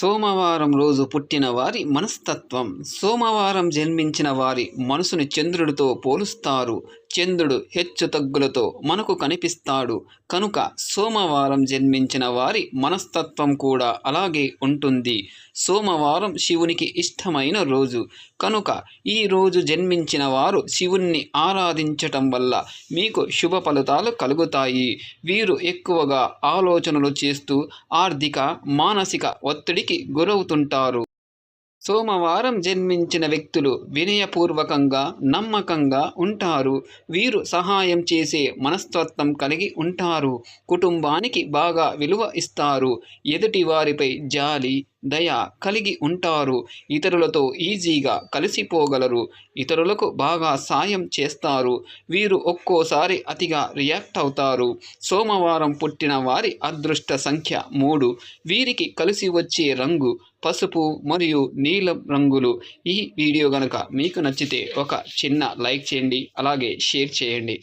సోమవారం రోజు పుట్టిన వారి మనస్తత్వం. సోమవారం జన్మించిన వారి మనసుని చంద్రుడితో పోలుస్తారు. చంద్రుడు హెచ్చు తగ్గులతో మనకు కనిపిస్తాడు. కనుక సోమవారం జన్మించిన వారి మనస్తత్వం కూడా అలాగే ఉంటుంది. సోమవారం శివునికి ఇష్టమైన రోజు. కనుక ఈ రోజు జన్మించిన వారు శివుణ్ణి ఆరాధించటం వల్ల మీకు శుభ ఫలితాలు కలుగుతాయి. వీరు ఎక్కువగా ఆలోచనలు చేస్తూ ఆర్థిక మానసిక ఒత్తిడికి గురవుతుంటారు. సోమవారం జన్మించిన వ్యక్తులు వినయపూర్వకంగా నమ్మకంగా ఉంటారు. వీరు సహాయం చేసే మనస్తత్వం కలిగి ఉంటారు. కుటుంబానికి బాగా విలువ ఇస్తారు. ఎదుటి వారిపై జాలి దయ కలిగి ఉంటారు. ఇతరులతో ఈజీగా కలిసిపోగలరు. ఇతరులకు బాగా సాయం చేస్తారు. వీరు ఒక్కోసారి అతిగా రియాక్ట్ అవుతారు. సోమవారం పుట్టిన వారి అదృష్ట సంఖ్య మూడు. వీరికి కలిసి వచ్చే రంగు పసుపు మరియు నీలం రంగులు. ఈ వీడియో కనుక మీకు నచ్చితే ఒక చిన్న లైక్ చేయండి. అలాగే షేర్ చేయండి.